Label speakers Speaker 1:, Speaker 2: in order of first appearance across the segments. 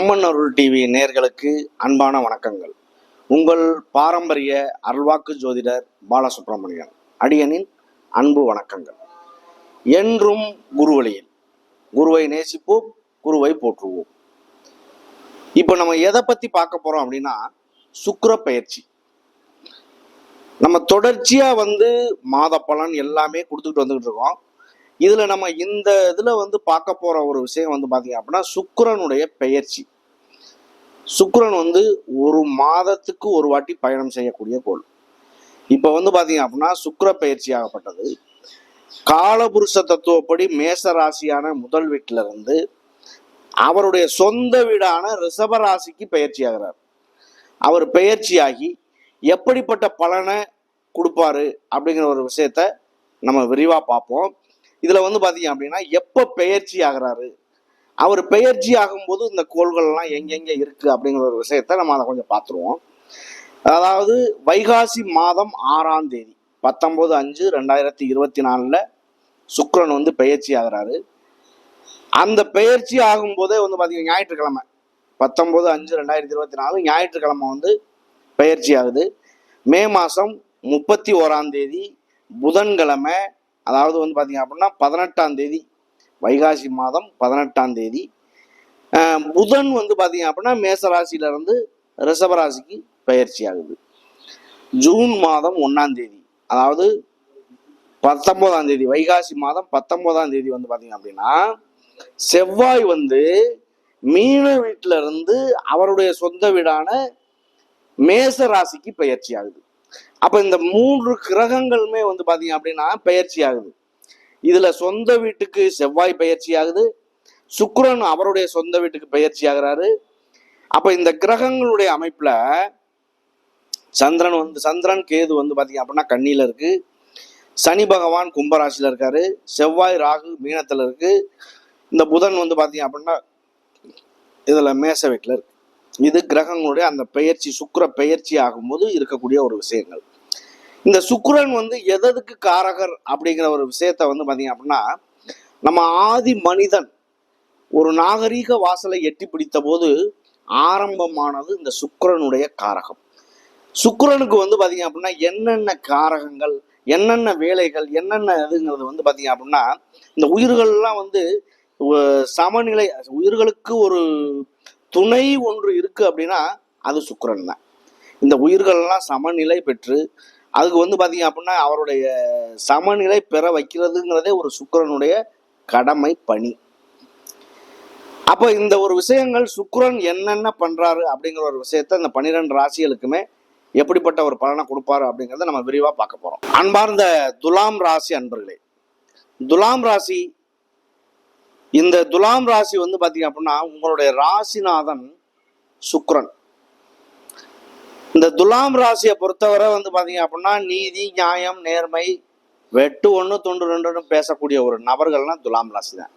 Speaker 1: அம்மன் அருள் TV நேர்களுக்கு அன்பான வணக்கங்கள். உங்கள் பாரம்பரிய அருள்வாக்கு ஜோதிடர் பாலசுப்ரமணியன் அடியனின் அன்பு வணக்கங்கள். என்றும் குருவழியில் குருவை நேசிப்போம் குருவை போற்றுவோம். இப்போ நம்ம எதை பத்தி பார்க்க போறோம் அப்படின்னா சுக்கர பயிற்சி. நம்ம தொடர்ச்சியா வந்து மாத பலன் எல்லாமே கொடுத்துக்கிட்டு வந்துகிட்டு இருக்கோம். இதுல நம்ம இந்த இதுல வந்து பார்க்க போற ஒரு விஷயம் வந்து பாத்தீங்க அப்படின்னா சுக்கரனுடைய பெயர்ச்சி. சுக்கரன் வந்து ஒரு மாதத்துக்கு ஒரு வாட்டி பயணம் செய்யக்கூடிய கோள். இப்ப வந்து பாத்தீங்க அப்படின்னா சுக்கர பயிற்சி ஆகப்பட்டது. காலபுருஷ தத்துவப்படி மேச ராசியான முதல் வீட்டில இருந்து அவருடைய சொந்த வீடான ரிஷப ராசிக்கு பயிற்சி ஆகிறார். அவர் பெயர்ச்சியாகி எப்படிப்பட்ட பலனை கொடுப்பாரு அப்படிங்கிற ஒரு விஷயத்த நம்ம விரிவா பார்ப்போம். இதுல வந்து பாத்தீங்க அப்படின்னா எப்ப பெயர்ச்சி ஆகிறாரு? அவர் பெயர்ச்சி ஆகும்போது இந்த கோள்கள்லாம் எங்கெங்க இருக்கு அப்படிங்கிற ஒரு விஷயத்த நம்ம அதை கொஞ்சம் பார்த்துருவோம் அதாவது வைகாசி மாதம் ஆறாம் தேதி பத்தொன்பது அஞ்சு ரெண்டாயிரத்தி இருபத்தி நாலுல சுக்ரன் வந்து பெயர்ச்சி ஆகுறாரு. அந்த பெயர்ச்சி ஆகும்போதே வந்து பார்த்தீங்கன்னா ஞாயிற்றுக்கிழமை பத்தொன்பது அஞ்சு ரெண்டாயிரத்தி இருபத்தி நாலு ஞாயிற்றுக்கிழமை வந்து பெயர்ச்சி ஆகுது. மே மாதம் முப்பத்தி ஓராம் தேதி புதன்கிழமை அதாவது வந்து பார்த்தீங்க அப்படின்னா பதினெட்டாம் தேதி வைகாசி மாதம் பதினெட்டாம் தேதி. புதன் வந்து பார்த்தீங்க அப்படின்னா மேசராசியிலிருந்து ரிஷபராசிக்கு பயிற்சி ஆகுது. ஜூன் மாதம் ஒன்றாம் தேதி அதாவது பத்தொன்பதாம் தேதி வைகாசி மாதம் பத்தொன்பதாம் தேதி வந்து பார்த்தீங்க அப்படின்னா செவ்வாய் வந்து மீன வீட்டில இருந்து அவருடைய சொந்த வீடான மேச ராசிக்கு பயிற்சி ஆகுது. அப்ப இந்த மூன்று கிரகங்களுமே வந்து பாத்தீங்க அப்படின்னா பயிற்சி ஆகுது இதுல சொந்த வீட்டுக்கு செவ்வாய் பயிற்சி ஆகுது சுக்கரன் அவருடைய சொந்த வீட்டுக்கு பயிற்சி ஆகுறாரு அப்ப இந்த கிரகங்களுடைய அமைப்புல சந்திரன் வந்து சந்திரன் கேது வந்து பாத்தீங்க அப்படின்னா கண்ணியில இருக்கு. சனி பகவான் கும்பராசியில இருக்காரு. செவ்வாய் ராகு மீனத்துல இருக்கு. இந்த புதன் வந்து பாத்தீங்க அப்படின்னா இதுல மேச வீட்டுல இருக்கு. இது கிரகங்களுடைய அந்த பெயர்ச்சி சுக்கர பெயர்ச்சி ஆகும்போது இருக்கக்கூடிய ஒரு விஷயங்கள். இந்த சுக்கரன் வந்து எதற்கு காரகர் அப்படிங்கிற ஒரு விஷயத்த வந்து பாத்தீங்க அப்படின்னா நம்ம ஆதி மனிதன் ஒரு நாகரீக வாசலை எட்டி பிடித்த போது ஆரம்பமானது இந்த சுக்கரனுடைய காரகம். சுக்கரனுக்கு வந்து பாத்தீங்க அப்படின்னா என்னென்ன காரகங்கள் என்னென்ன வேலைகள் என்னென்ன இதுங்கிறது வந்து பாத்தீங்க அப்படின்னா இந்த உயிர்கள்லாம் வந்து சமநிலை உயிர்களுக்கு ஒரு துணை ஒன்று இருக்கு அப்படின்னா அது சுக்கரன் தான். இந்த உயிர்கள்லாம் சமநிலை பெற்று அதுக்கு வந்து பாத்தீங்க அப்படின்னா அவருடைய சமநிலை பெற வைக்கிறதுங்கிறதே ஒரு சுக்கிரனுடைய கடமை பணி. அப்ப இந்த ஒரு விஷயங்கள் சுக்கரன் என்னென்ன பண்றாரு அப்படிங்கிற ஒரு விஷயத்த இந்த பன்னிரெண்டு ராசிகளுக்குமே எப்படிப்பட்ட ஒரு பலனை கொடுப்பாரு அப்படிங்கிறத நம்ம விரிவா பார்க்க போறோம். அன்பார்ந்த துலாம் ராசி அன்பர்களே துலாம் ராசி இந்த துலாம் ராசி வந்து பார்த்தீங்க அப்படின்னா உங்களுடைய ராசிநாதன் சுக்ரன். இந்த துலாம் ராசியை பொறுத்தவரை வந்து பார்த்தீங்க அப்படின்னா நீதி நியாயம் நேர்மை வெட்டு ஒன்று தொண்டு ரெண்டுன்னு பேசக்கூடிய ஒரு நபர்கள்னா துலாம் ராசி தான்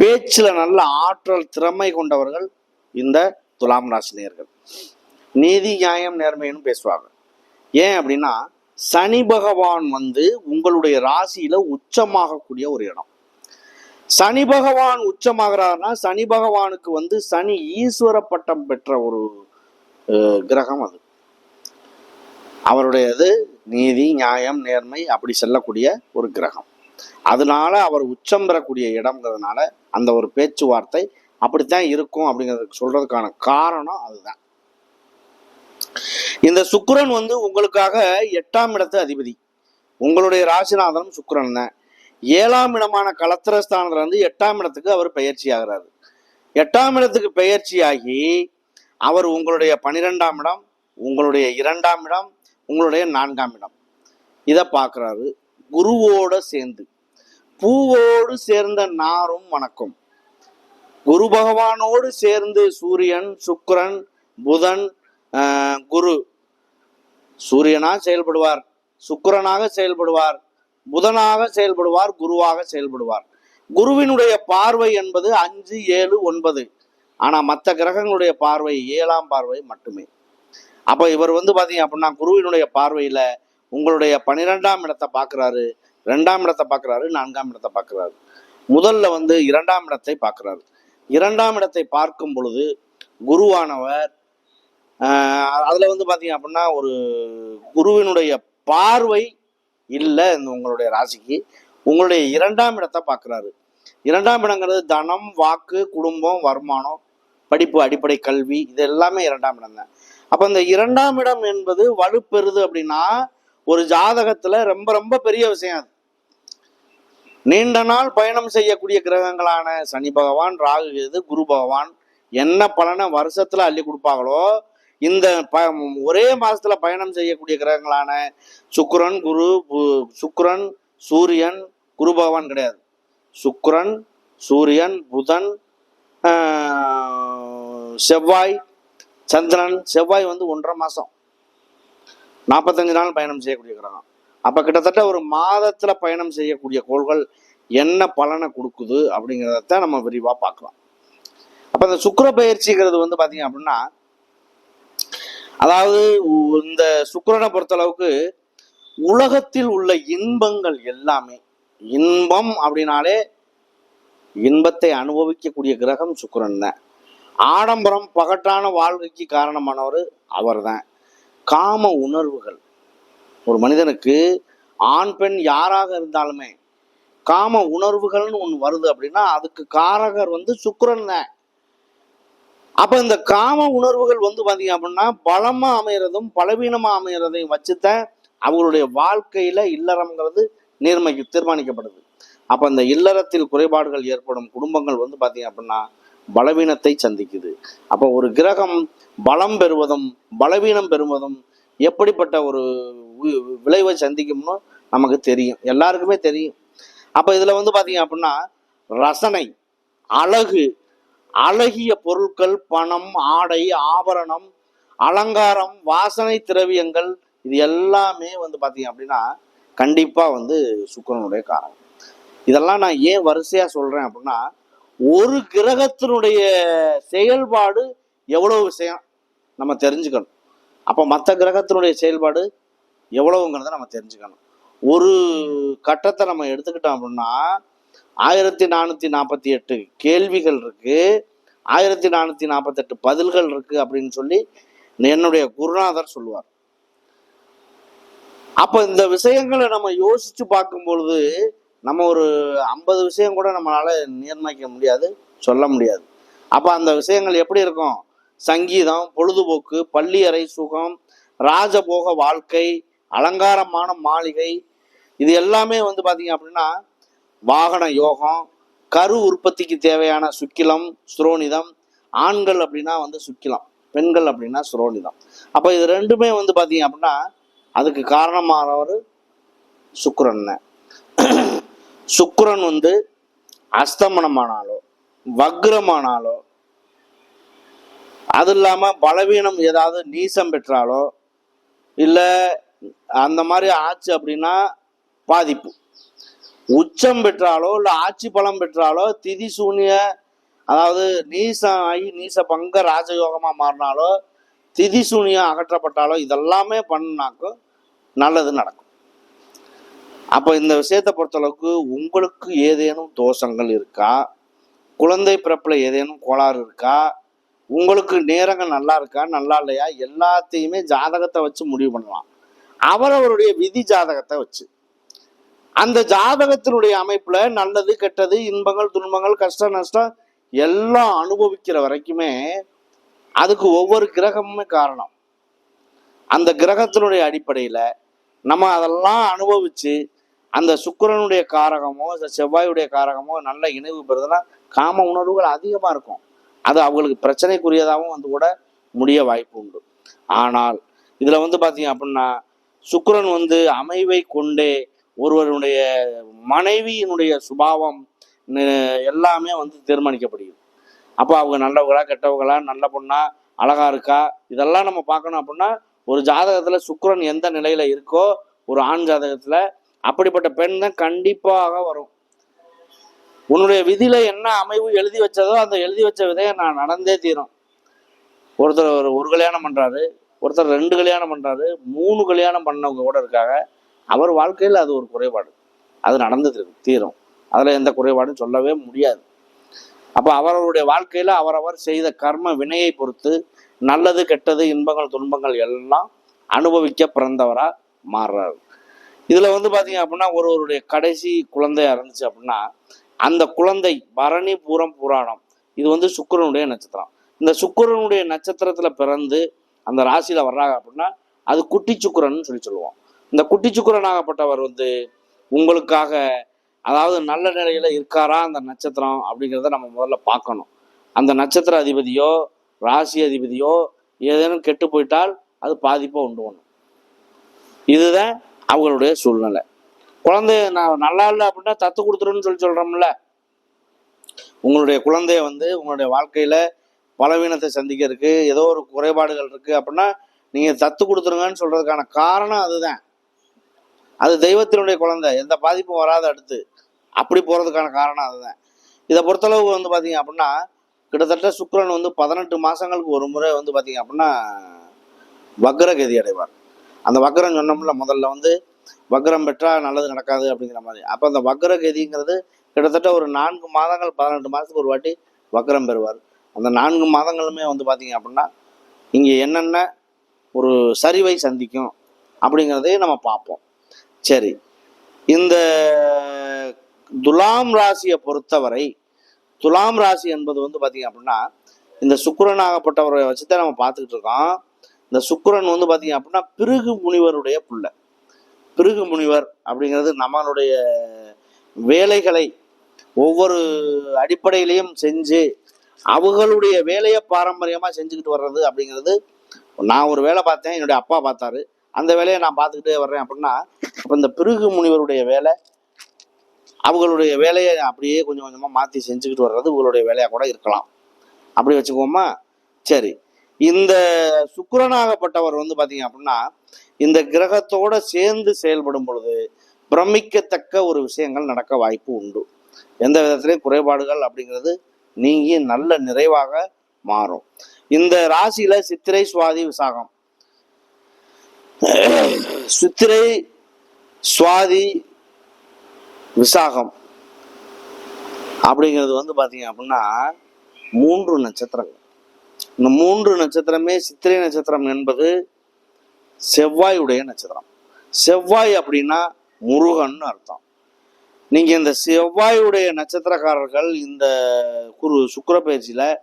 Speaker 1: பேச்சில் நல்ல ஆற்றல் திறமை கொண்டவர்கள் இந்த துலாம் ராசி நேர்கள். நீதி நியாயம் நேர்மைன்னு பேசுவாங்க. ஏன் அப்படின்னா சனி பகவான் வந்து உங்களுடைய ராசியில உச்சமாகக்கூடிய ஒரு இடம். சனி பகவான் உச்சமாகிறார்னா சனி பகவானுக்கு வந்து சனி ஈஸ்வர பட்டம் பெற்ற ஒரு கிரகம் அது. அவருடையது நீதி நியாயம் நேர்மை அப்படி செல்லக்கூடிய ஒரு கிரகம். அதனால அவர் உச்சம் பெறக்கூடிய இடம்ங்கிறதுனால அந்த ஒரு பேச்சுவார்த்தை அப்படித்தான் இருக்கும் அப்படிங்கிறதுக்கு சொல்றதுக்கான காரணம் அதுதான். இந்த சுக்கிரன் வந்து உங்களுக்காக எட்டாம் இடத்து அதிபதி. உங்களுடைய ராசிநாதனும் சுக்கிரன் தான். ஏழாம் இடமான கலத்திரஸ்தானத்துல இருந்து எட்டாம் இடத்துக்கு அவர் பயிற்சி ஆகிறாரு. எட்டாம் இடத்துக்கு பயிற்சியாகி அவர் உங்களுடைய பனிரெண்டாம் இடம் உங்களுடைய இரண்டாம் இடம் உங்களுடைய நான்காம் இடம். இதை பார்க்குறாரு. குருவோட சேர்ந்து. பூவோடு சேர்ந்த நாரும் வணக்கம். குரு பகவானோடு சேர்ந்து சூரியன் சுக்கரன் புதன் குரு. சூரியனாக செயல்படுவார் சுக்கரனாக செயல்படுவார். புதனாக செயல்படுவார் குருவாக செயல்படுவார். குருவினுடைய பார்வை என்பது அஞ்சு ஏழு ஒன்பது. ஆனா மற்ற கிரகங்களுடைய பார்வை ஏழாம் பார்வை மட்டுமே. அப்ப இவர் வந்து பாத்தீங்க அப்படின்னா குருவினுடைய பார்வையில உங்களுடைய பன்னிரெண்டாம் இடத்தை பார்க்குறாரு ரெண்டாம் இடத்தை பார்க்குறாரு நான்காம் இடத்தை பார்க்குறாரு முதல்ல வந்து இரண்டாம் இடத்தை பார்க்குறாரு இரண்டாம் இடத்தை பார்க்கும் பொழுது குருவானவர் அதில் அதுல வந்து பாத்தீங்க அப்படின்னா ஒரு குருவினுடைய பார்வை இல்லை இந்த உங்களுடைய ராசிக்கு உங்களுடைய இரண்டாம் இடத்தை பார்க்குறாரு. இரண்டாம் இடங்கிறது தனம் வாக்கு குடும்பம் வருமானம் படிப்பு அடிப்படை கல்வி இது எல்லாமே இரண்டாம் இடம் தான். அப்போ இந்த இரண்டாம் இடம் என்பது வலுப்பெறுது அப்படின்னா ஒரு ஜாதகத்தில் ரொம்ப ரொம்ப பெரிய விஷயம் அது. நீண்ட நாள் பயணம் செய்யக்கூடிய கிரகங்களான சனி பகவான் ராகு கேது குரு பகவான் என்ன பலனை வருஷத்தில் அள்ளி கொடுப்பாங்களோ இந்த ப ஒரே மாதத்தில் பயணம் செய்யக்கூடிய கிரகங்களான சுக்ரன் குரு பு- சூரியன் குரு பகவான் கிடையாது. சுக்ரன் சூரியன் புதன் செவ்வாய் சந்திரன் செவ்வாய் வந்து ஒன்றரை மாதம் நாற்பத்தஞ்சு நாள் பயணம் செய்யக்கூடிய கிரகம். அப்போ கிட்டத்தட்ட ஒரு மாதத்துல பயணம் செய்யக்கூடிய கோள்கள் என்ன பலனை கொடுக்குது அப்படிங்கிறத நம்ம விரிவாக பார்க்கலாம். அப்போ இந்த சுக்கர பயிற்சிங்கிறது வந்து பார்த்தீங்க அப்படின்னா அதாவது இந்த சுக்கரனை பொறுத்தளவுக்கு உலகத்தில் உள்ள இன்பங்கள் எல்லாமே இன்பம் அப்படின்னாலே இன்பத்தை அனுபவிக்கக்கூடிய கிரகம் சுக்கரன் தான். ஆடம்பரம் பகட்டான வாழ்க்கைக்கு காரணமானவர் அவர்தான் காம உணர்வுகள். ஒரு மனிதனுக்கு ஆண் பெண் யாராக இருந்தாலுமே காம உணர்வுகள்னு ஒன்று வருது அப்படின்னா அதுக்கு காரகர் வந்து சுக்கரன் தான். அப்ப இந்த காம உணர்வுகள் வந்து பாத்தீங்க அப்படின்னா பலமா அமையறதும் பலவீனமா அமைகிறதையும் வச்சுதான் அவங்களுடைய வாழ்க்கையில இல்லறம்ங்கிறது நேர்மைக்கு தீர்மானிக்கப்படுது. அப்ப இந்த இல்லறத்தில் குறைபாடுகள் ஏற்படும் குடும்பங்கள் வந்து பாத்தீங்க அப்படின்னா பலவீனத்தை சந்திக்குது. அப்ப ஒரு கிரகம் பலம் பெறுவதும் பலவீனம் பெறுவதும் எப்படிப்பட்ட ஒரு விளைவை சந்திக்கும்னு நமக்கு தெரியும். எல்லாருக்குமே தெரியும். அப்ப இதுல வந்து பாத்தீங்க அப்படின்னா ரசனை அழகு அழகிய பொருட்கள் பணம் ஆடை ஆபரணம் அலங்காரம் வாசனை திரவியங்கள் இது எல்லாமே வந்து பார்த்தீங்க அப்படின்னா கண்டிப்பாக வந்து சுக்கரனுடைய காரணம். இதெல்லாம் நான் ஏன் வரிசையாக சொல்கிறேன் அப்படின்னா ஒரு கிரகத்தினுடைய செயல்பாடு எவ்வளோ விஷயம் நம்ம தெரிஞ்சுக்கணும். அப்போ மற்ற கிரகத்தினுடைய செயல்பாடு எவ்வளவுங்கிறத நம்ம தெரிஞ்சுக்கணும். ஒரு கட்டத்தை நம்ம எடுத்துக்கிட்டோம் அப்படின்னா ஆயிரத்தி நானூற்றி நாற்பத்தி எட்டு கேள்விகள் இருக்குது ஆயிரத்தி நானூற்றி நாற்பத்தெட்டு பதில்கள் இருக்குது அப்படின்னு சொல்லி என்னுடைய குருநாதர் சொல்லுவார். அப்போ இந்த விஷயங்களை நம்ம யோசித்து பார்க்கும் பொழுது நம்ம ஒரு ஐம்பது விஷயம் கூட நம்மளால் நிர்ணயிக்க முடியாது சொல்ல முடியாது. அப்போ அந்த விஷயங்கள் எப்படி இருக்கும்? சங்கீதம் பொழுதுபோக்கு பள்ளியறை சுகம் ராஜபோக வாழ்க்கை அலங்காரமான மாளிகை இது எல்லாமே வந்து பார்த்தீங்க அப்படின்னா வாகன யோகம் கரு உற்பத்திக்கு தேவையான சுக்கிலம் சுரோனிதம். ஆண்கள் அப்படின்னா வந்து சுக்கிலம் பெண்கள் அப்படின்னா சுரோனிதம். அப்போ இது ரெண்டுமே வந்து பார்த்தீங்க அப்படின்னா அதுக்கு காரணமானவர் சுக்கரன். சுக்கரன் வந்து அஸ்தமனமானாலோ வக்ரமானாலோ அது இல்லாமல் பலவீனம் ஏதாவது நீசம் பெற்றாலோ இல்லை அந்த மாதிரி ஆச்சு அப்படின்னா பாதிப்பு. உச்சம் பெற்றாலோ இல்லை ஆட்சி பலம் பெற்றாலோ திதி சூனிய அதாவது நீசம் ஆகி நீச பங்க ராஜயோகமா மாறினாலோ திதி சூனியம் அகற்றப்பட்டாலோ இதெல்லாமே பண்ணாக்கும் நல்லது நடக்கும். அப்ப இந்த விஷயத்தை பொறுத்தளவுக்கு உங்களுக்கு ஏதேனும் தோஷங்கள் இருக்கா? குழந்தை பிறப்புல ஏதேனும் கோளாறு இருக்கா? உங்களுக்கு நேரங்கள் நல்லா இருக்கா நல்லா இல்லையா? எல்லாத்தையுமே ஜாதகத்தை வச்சு முடிவு பண்ணலாம். அவரவருடைய விதி ஜாதகத்தை வச்சு. அந்த ஜாதகத்தினுடைய அமைப்புல நல்லது கெட்டது இன்பங்கள் துன்பங்கள் கஷ்ட நஷ்டம் எல்லாம் அனுபவிக்கிற வரைக்குமே அதுக்கு ஒவ்வொரு கிரகமுமே காரணம். அந்த கிரகத்தினுடைய அடிப்படையில நம்ம அதெல்லாம் அனுபவிச்சு அந்த சுக்கிரனுடைய காரகமோ இந்த செவ்வாயுடைய காரகமோ நல்ல இணைவு பெறுதுன்னா காம உணர்வுகள் அதிகமா இருக்கும். அது அவங்களுக்கு பிரச்சனைக்குரியதாகவும் வந்து கூட முடிய வாய்ப்பு உண்டு. ஆனால் இதுல வந்து பாத்தீங்க அப்படின்னா சுக்கரன் வந்து அமைவை கொண்டே ஒருவருடைய மனைவியினுடைய சுபாவம் எல்லாமே வந்து தீர்மானிக்கப்படுகிறது. அப்போ அவங்க நல்லவங்களா கெட்டவங்களா நல்ல பொண்ணா அழகா இருக்கா இதெல்லாம் நம்ம பார்க்கணும் அப்படின்னா ஒரு ஜாதகத்தில் சுக்கரன் எந்த நிலையில் இருக்கோ ஒரு ஆண் ஜாதகத்தில் அப்படிப்பட்ட பெண் தான் கண்டிப்பாக வரும். உன்னுடைய விதியில என்ன அமைவு எழுதி வச்சதோ அந்த எழுதி வச்ச விதையை நான் நடந்தே தீரும். ஒருத்தர் ஒரு ஒரு கல்யாணம் பண்றாரு ஒருத்தர் ரெண்டு கல்யாணம் பண்றாரு மூணு கல்யாணம் பண்ணவங்க கூட இருக்காங்க. அவர் வாழ்க்கையில் அது ஒரு குறைபாடு. அது நடந்துட்டு தீரும். அதுல எந்த குறைபாடும் சொல்லவே முடியாது. அப்போ அவரவருடைய வாழ்க்கையில் அவரவர் செய்த கர்ம வினையை பொறுத்து நல்லது கெட்டது இன்பங்கள் துன்பங்கள் எல்லாம் அனுபவிக்க பிறந்தவரா மாறுறாரு. இதுல வந்து பார்த்தீங்க அப்படின்னா ஒருவருடைய கடைசி குழந்தையா இருந்துச்சு அப்படின்னா அந்த குழந்தை பரணி பூரம் புராணம். இது வந்து சுக்கிரனுடைய நட்சத்திரம். இந்த சுக்கிரனுடைய நட்சத்திரத்துல பிறந்து அந்த ராசியில வர்றாங்க அப்படின்னா அது குட்டி சுக்கிரன் சொல்லி சொல்லுவோம். இந்த குட்டிச்சுக்குரனாகப்பட்டவர் வந்து உங்களுக்காக அதாவது நல்ல நிலையில இருக்காரா அந்த நட்சத்திரம் அப்படிங்கிறத நம்ம முதல்ல பார்க்கணும். அந்த நட்சத்திர அதிபதியோ ராசி அதிபதியோ ஏதேனும் கெட்டு போயிட்டால் அது பாதிப்பை உண்டு பண்ணும். இதுதான் அவங்களுடைய சூழ்நிலை. குழந்தைய நான் நல்லா இல்லை அப்படின்னா தத்து கொடுத்துருன்னு சொல்லி சொல்றோம்ல. உங்களுடைய குழந்தைய வந்து உங்களுடைய வாழ்க்கையில பலவீனத்தை சந்திக்கிறதுக்கு ஏதோ ஒரு குறைபாடுகள் இருக்கு அப்படின்னா நீங்க தத்து கொடுத்துருங்கன்னு சொல்றதுக்கான காரணம் அதுதான். அது தெய்வத்தினுடைய குழந்தை. எந்த பாதிப்பும் வராத அடுத்து. அப்படி போகிறதுக்கான காரணம் அதுதான். இதை பொறுத்தளவு வந்து பார்த்தீங்க அப்படின்னா கிட்டத்தட்ட சுக்கரன் வந்து பதினெட்டு மாதங்களுக்கு ஒரு முறை வந்து பார்த்தீங்க அப்படின்னா வக்ரகதி அடைவார். அந்த வக்ரம் சொன்னோம்ல முதல்ல வந்து வக்ரம் பெற்றால் நல்லது நடக்காது அப்படிங்கிற மாதிரி. அப்போ அந்த வக்ரகதிங்கிறது கிட்டத்தட்ட ஒரு நான்கு மாதங்கள் பதினெட்டு மாதத்துக்கு ஒரு வாட்டி வக்ரம் பெறுவார். அந்த நான்கு மாதங்களுமே வந்து பார்த்தீங்க அப்படின்னா இங்கே என்னென்ன ஒரு சரிவை சந்திக்கும் அப்படிங்கிறதையும் நம்ம பார்ப்போம். சரி. இந்த துலாம் ராசியை பொறுத்தவரை துலாம் ராசி என்பது வந்து பார்த்தீங்க அப்படின்னா இந்த சுக்கிரனாகப்பட்டவரை வச்சு தான் நம்ம பார்த்துக்கிட்டு இருக்கோம். இந்த சுக்கரன் வந்து பார்த்தீங்க அப்படின்னா பிருகு முனிவருடைய புள்ள. பிருகு முனிவர் அப்படிங்கிறது நம்மளுடைய வேலைகளை ஒவ்வொரு அடிப்படையிலையும் செஞ்சு அவங்களுடைய வேலையை பாரம்பரியமாக செஞ்சுக்கிட்டு வர்றது அப்படிங்கிறது நான் ஒரு வேலை பார்த்தேன் என்னுடைய அப்பா பார்த்தாரு. அந்த வேலையை நான் பார்த்துக்கிட்டே வர்றேன் அப்படின்னா அப்போ இந்த பிருகு முனிவருடைய வேலை அவங்களுடைய வேலையை அப்படியே கொஞ்சம் கொஞ்சமாக மாற்றி செஞ்சுக்கிட்டு வர்றது உங்களுடைய வேலையாக கூட இருக்கலாம். அப்படி வச்சுக்கோமா? சரி. இந்த சுக்கரனாகப்பட்டவர் வந்து பார்த்தீங்க அப்படின்னா இந்த கிரகத்தோட சேர்ந்து செயல்படும் பொழுது பிரமிக்கத்தக்க ஒரு விஷயங்கள் நடக்க வாய்ப்பு உண்டு. எந்த விதத்திலையும் குறைபாடுகள் அப்படிங்கிறது நீங்கி நல்ல நிறைவாக மாறும். இந்த ராசியில சித்திரை சுவாதி விசாகம். சித்திரை சுவாதி விசாகம். அப்படிங்கிறது வந்து பார்த்தீங்க அப்படின்னா மூன்று நட்சத்திரங்கள். இந்த மூன்று நட்சத்திரமே சித்திரை நட்சத்திரம் என்பது செவ்வாயுடைய நட்சத்திரம். செவ்வாய் அப்படின்னா முருகன் அர்த்தம். நீங்க இந்த செவ்வாயுடைய நட்சத்திரக்காரர்கள் இந்த குரு சுக்கர பயிற்சியில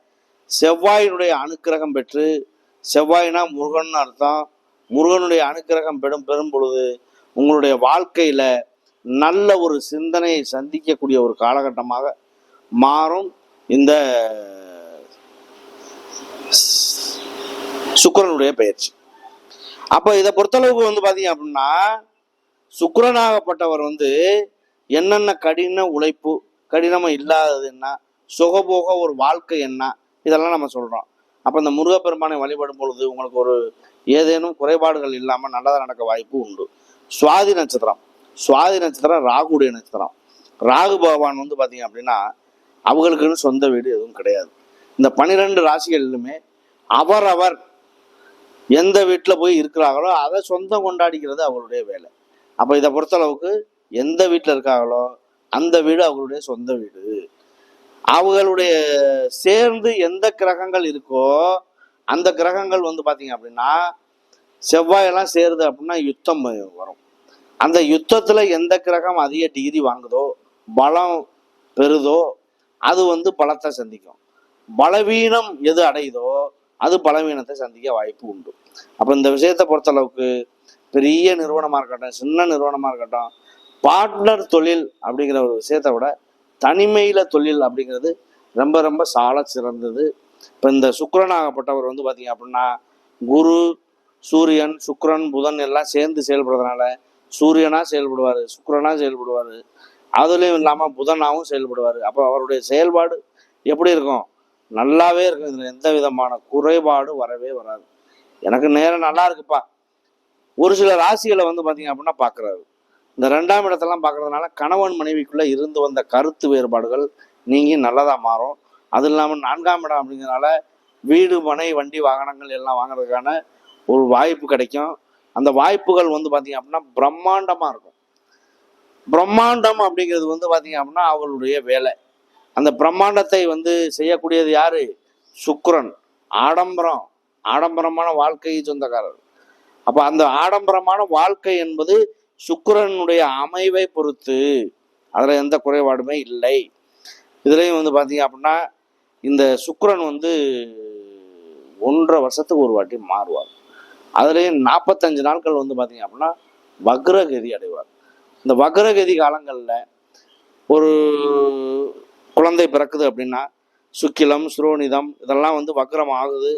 Speaker 1: செவ்வாயினுடைய அனுக்கிரகம் பெற்று செவ்வாய்னா முருகன் அர்த்தம் முருகனுடைய அனுக்கிரகம் பெறும் பெறும் பொழுது உங்களுடைய வாழ்க்கையில நல்ல ஒரு சிந்தனையை சந்திக்கக்கூடிய ஒரு காலகட்டமாக மாறும். இந்த சுக்கரனுடைய பயிற்சி. அப்போ இதை பொறுத்தளவுக்கு வந்து பார்த்தீங்க அப்படின்னா சுக்கரனாகப்பட்டவர் வந்து என்னென்ன கடின உழைப்பு கடினமாக இல்லாதது என்ன சுகபோக ஒரு வாழ்க்கை என்ன இதெல்லாம் நம்ம சொல்கிறோம் அப்போ இந்த முருகப்பெருமானை வழிபடும் பொழுது உங்களுக்கு ஒரு ஏதேனும் குறைபாடுகள் இல்லாமல் நல்லதாக நடக்க வாய்ப்பு உண்டு. சுவாதி நட்சத்திரம். சுவாதி நட்சத்திரம் ராகுடைய நட்சத்திரம். ராகு பகவான் வந்து பார்த்தீங்க அப்படின்னா அவங்களுக்குன்னு சொந்த வீடு எதுவும் கிடையாது. இந்த பனிரெண்டு ராசிகளிலுமே அவரவர் எந்த வீட்டில் போய் இருக்கிறாங்களோ அதை சொந்தம் கொண்டாடிக்கிறது அவருடைய வேலை. அப்போ இதை பொறுத்தளவுக்கு எந்த வீட்டில் இருக்காங்களோ அந்த வீடு அவங்களுடைய சொந்த வீடு. அவங்களுடைய சேர்ந்து எந்த கிரகங்கள் இருக்கோ அந்த கிரகங்கள் வந்து பார்த்தீங்க அப்படின்னா செவ்வாயெல்லாம் சேருது அப்படின்னா யுத்தம் வரும். அந்த யுத்தத்தில் எந்த கிரகம் அதிக டிகிரி வாங்குதோ பலம் பெறுதோ அது வந்து பலத்தை சந்திக்கும். பலவீனம் எது அடையுதோ அது பலவீனத்தை சந்திக்க வாய்ப்பு உண்டு. அப்போ இந்த விஷயத்தை பொறுத்தளவுக்கு பெரிய நிறுவனமாக இருக்கட்டும் சின்ன நிறுவனமாக இருக்கட்டும் பார்ட்னர் தொழில் அப்படிங்கிற ஒரு விஷயத்தை விட தனிமையில் தொழில் அப்படிங்கிறது ரொம்ப ரொம்ப சால சிறந்தது. இப்போ இந்த சுக்கரனாகப்பட்டவர் வந்து பார்த்தீங்க அப்படின்னா குரு சூரியன் சுக்கரன் புதன் எல்லாம் சேர்ந்து செயல்படுறதுனால சூரியனா செயல்படுவார் சுக்கரனாக செயல்படுவார். அதுலேயும் இல்லாமல் புதனாவும் செயல்படுவார். அப்போ அவருடைய செயல்பாடு எப்படி இருக்கும்? நல்லாவே இருக்கும். இதில் எந்த விதமான குறைபாடு வரவே வராது. எனக்கு நேரம் நல்லா இருக்குப்பா. ஒரு சில ராசிகளை வந்து பார்த்தீங்க அப்படின்னா பார்க்குறாரு இந்த ரெண்டாம் இடத்தெல்லாம் பார்க்குறதுனால கணவன் மனைவிக்குள்ள இருந்து வந்த கருத்து வேறுபாடுகள் நீங்கி நல்லதா மாறும். அது இல்லாமல் நான்காம் இடம் அப்படிங்கிறனால வீடு மனை வண்டி வாகனங்கள் எல்லாம் வாங்குறதுக்கான ஒரு வாய்ப்பு கிடைக்கும். அந்த வாய்ப்புகள் வந்து பார்த்தீங்க அப்படின்னா பிரம்மாண்டமாக இருக்கும். பிரம்மாண்டம் அப்படிங்கிறது வந்து பார்த்தீங்க அப்படின்னா அவர்களுடைய வேலை. அந்த பிரம்மாண்டத்தை வந்து செய்யக்கூடியது யாரு? சுக்ரன் ஆடம்பரம் ஆடம்பரமான வாழ்க்கை சொந்தக்காரர். அப்போ அந்த ஆடம்பரமான வாழ்க்கை என்பது சுக்கரனுடைய அமைவை பொறுத்து அதில் எந்த குறைபாடுமே இல்லை. இதுலேயும் வந்து பார்த்தீங்க அப்படின்னா இந்த சுக்கரன் வந்து ஒன்றரை வருஷத்துக்கு ஒரு வாட்டி மாறுவார். அதுலேயும் நாற்பத்தஞ்சு நாட்கள் வந்து பார்த்தீங்க அப்படின்னா வக்ரகதி அடைவார். இந்த வக்ரகதி காலங்களில் ஒரு குழந்தை பிறக்குது அப்படின்னா சுக்கிலம் சுரோனிதம் இதெல்லாம் வந்து வக்ரம் ஆகுது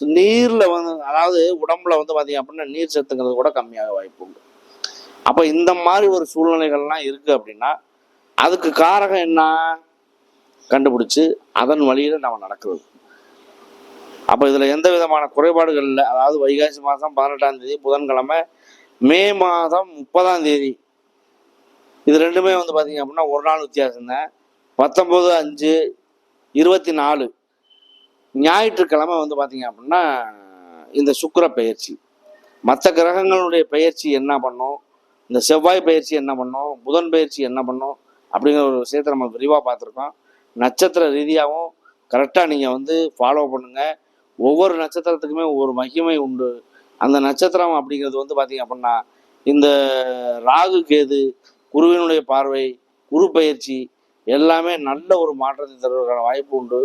Speaker 1: நீரில் வந்து அதாவது உடம்புல வந்து பார்த்தீங்க அப்படின்னா நீர் சத்துங்கிறது கூட கம்மியாக வாய்ப்பு உண்டு. அப்போ இந்த மாதிரி ஒரு சூழ்நிலைகள்லாம் இருக்குது அப்படின்னா அதுக்கு காரகம் என்ன? கண்டுபிடிச்சு அதன் வழியில் நம்ம நடக்கிறது. அப்போ இதில் எந்த விதமான குறைபாடுகள் இல்லை. அதாவது வைகாசி மாதம் பதினெட்டாம் தேதி புதன்கிழமை மே மாதம் முப்பதாம் தேதி. இது ரெண்டுமே வந்து பார்த்தீங்க அப்படின்னா ஒரு நாள் வித்தியாசம் தான். பத்தொம்போது அஞ்சு இருபத்தி நாலு. ஞாயிற்றுக்கிழமை வந்து பார்த்தீங்க அப்படின்னா இந்த சுக்கர பயிற்சி. மற்ற கிரகங்களுடைய பயிற்சி என்ன பண்ணும்? இந்த செவ்வாய் பயிற்சி என்ன பண்ணும்? புதன் பயிற்சி என்ன பண்ணும்? அப்படிங்கிற ஒரு விஷயத்தை நம்ம விரிவாக பார்த்துருக்கோம். நட்சத்திர ரீதியாகவும் கரெக்டாக நீங்கள் வந்து ஃபாலோ பண்ணுங்கள் ஒவ்வொரு நட்சத்திரத்துக்குமே ஒவ்வொரு மகிமை உண்டு. அந்த நட்சத்திரம் அப்படிங்கிறது வந்து பார்த்தீங்க அப்படின்னா இந்த ராகு கேது குருவினுடைய பார்வை குரு பயிற்சி எல்லாமே நல்ல ஒரு மாற்றத்தை தருவதற்கான வாய்ப்பு உண்டு.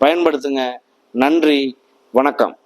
Speaker 1: பயன்படுத்துங்க. நன்றி. வணக்கம்.